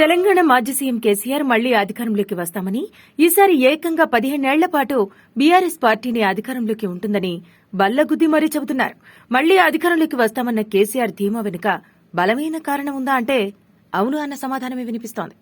తెలంగాణ మాజీ సీఎం కేసీఆర్ మళ్ళీ అధికారంలోకి వస్తామని ఈసారి ఏకంగా పదిహేనేళ్ళ పాటు బీఆర్ఎస్ పార్టీని అధికారంలోకి ఉంటుందని బల్లగుద్ది మరీ చెబుతున్నారు. మళ్ళీ అధికారంలోకి వస్తామన్న కేసీఆర్ ధీమా వెనుక బలమైన కారణం ఉందా అంటే అవును అన్న సమాధానమే వినిపిస్తోంది.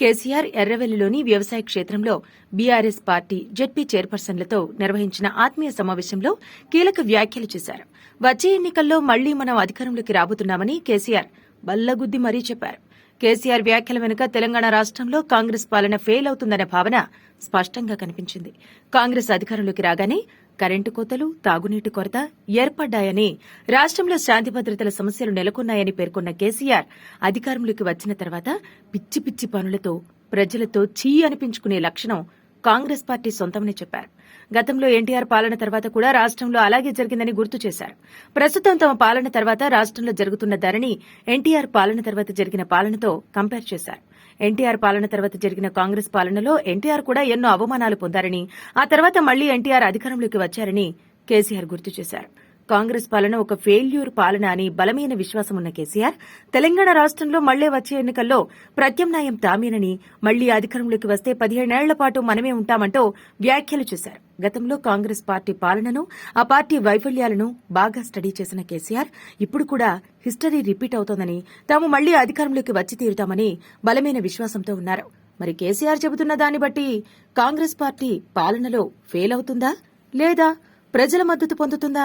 కేసీఆర్ ఎర్రవెల్లిలోని వ్యవసాయ క్షేత్రంలో బీఆర్ఎస్ పార్టీ జెడ్పీ చైర్పర్సన్లతో నిర్వహించిన ఆత్మీయ సమావేశంలో కీలక వ్యాఖ్యలు చేశారు. వచ్చే ఎన్నికల్లో మళ్ళీ మనం అధికారంలోకి రాబోతున్నామని కేసీఆర్ బల్లగుద్ది మరీ చెప్పారు. కేసీఆర్ వ్యాఖ్యల వెనుక తెలంగాణ రాష్ట్రంలో కాంగ్రెస్ పాలన ఫెయిల్ అవుతుందనే భావన స్పష్టంగా కనిపించింది. కాంగ్రెస్ అధికారంలోకి రాగానే కరెంటు కోతలు తాగునీటి కొరత ఏర్పడ్డాయని రాష్ట్రంలో శాంతి భద్రతల సమస్యలు నెలకొన్నాయని పేర్కొన్న కేసీఆర్ అధికారంలోకి వచ్చిన తర్వాత పిచ్చి పిచ్చి పనులతో ప్రజలతో చీ అనిపించుకునే లక్షణం కాంగ్రెస్ పార్టీ సొంతమని చెప్పారు. గతంలో ఎన్టీఆర్ పాలన తర్వాత కూడా రాష్ట్రంలో అలాగే జరిగిందని గుర్తు చేశారు. ప్రస్తుతం తమ పాలన తర్వాత రాష్ట్రంలో జరుగుతున్న ధరణి ఎన్టీఆర్ పాలన తర్వాత జరిగిన పాలనతో కంపేర్ చేశారు. ఎన్టీఆర్ పాలన తర్వాత జరిగిన కాంగ్రెస్ పాలనలో ఎన్టీఆర్ కూడా ఎన్నో అవమానాలు పొందారని ఆ తర్వాత మళ్ళీ ఎన్టీఆర్ అధికారంలోకి వచ్చారని కేసీఆర్ గుర్తు చేశారు. కాంగ్రెస్ పాలన ఒక ఫెయిల్యూర్ పాలన అని బలమైన విశ్వాసం ఉన్న కేసీఆర్ తెలంగాణ రాష్ట్రంలో మళ్ళీ వచ్చే ఎన్నికల్లో ప్రత్యామ్నాయం తామేనని మళ్ళీ అధికారంలోకి వస్తే పదిహేనేళ్ళ పాటు మనమే ఉంటామంటూ వ్యాఖ్యలు చేశారు. గతంలో కాంగ్రెస్ పార్టీ పాలనను ఆ పార్టీ వైఫల్యాలను బాగా స్టడీ చేసిన కేసీఆర్ ఇప్పుడు కూడా హిస్టరీ రిపీట్ అవుతోందని తాము మళ్ళీ అధికారంలోకి వచ్చి తీరుతామని బలమైన విశ్వాసంతో ఉన్నారు. మరి కేసీఆర్ చెబుతున్న దాన్ని బట్టి కాంగ్రెస్ పార్టీ పాలనలో ఫెయిల్ అవుతుందా లేదా ప్రజల మద్దతు పొందుతుందా